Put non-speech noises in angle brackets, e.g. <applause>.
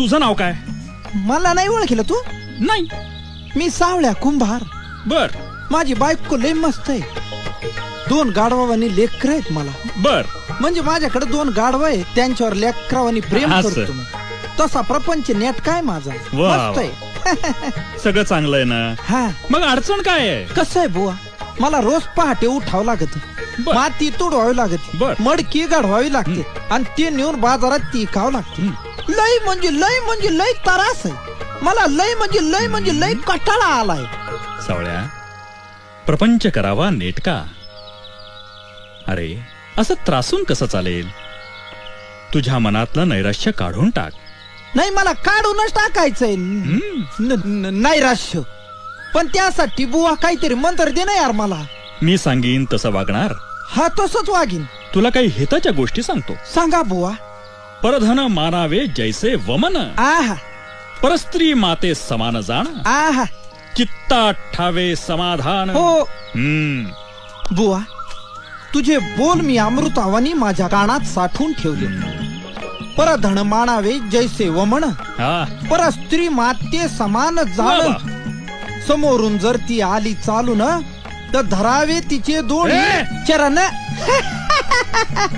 तुझं नाव काय? मला नाही ओळखलं तू? नाही. मी सावळ्या कुंभार. बर. माझी बायको लय मस्त आहे. दोन गाढवानी लेकर आहेत मला. बर. म्हणजे माझ्याकडे दोन गाढव आहे त्यांच्यावर लेकरावानी प्रेम असं. करतो मी. तसा प्रपंच नेट काय माझा? वा, मस्त आहे. <laughs> सगळं चांगलं आहे ना? हा. मग अडचण काय आहे? कसं आहे बुवा? मला रोज पहाटे उठावं लागत. बर. माती तुडवावी लागत. मडकी गाढवावी लागते. आणि ते नेऊन बाजारात ती खावं लागते. लय म्हणजे लय म्हणजे लय त्रास आहे. मला लय म्हणजे लय म्हणजे लय कटाळा आलाय. सावळ्या प्रपंच करावा नेटका अरे असं त्रासून कसं चालेल? तुझ्या मनातलं नैराश्य काढून टाक. नाही मला काढूनच टाकायचंय. हम्म. न- न- नैराश्य. पण त्यासाठी बुवा काहीतरी मंत्र दे ना यार मला. मी सांगीन तसं वागणार. हा तसंच वागीन. तुला काही हिताच्या गोष्टी सांगतो. सांगा बुवा. परधन मानावे जैसे वमन. आहा. परस्त्री माते समान जाण. आहा. चित्ता ठावे समाधान. हो. हम्म. बुवा तुझे बोल मी अमृतावानी माझ्या कानात साठवून ठेवले. परधन मानावे जैसे वमन. हा. परस्त्री माते समान वा. जाण. समोरून जर ती आली चालून तर धरावे तिचे दोन! चरण <laughs>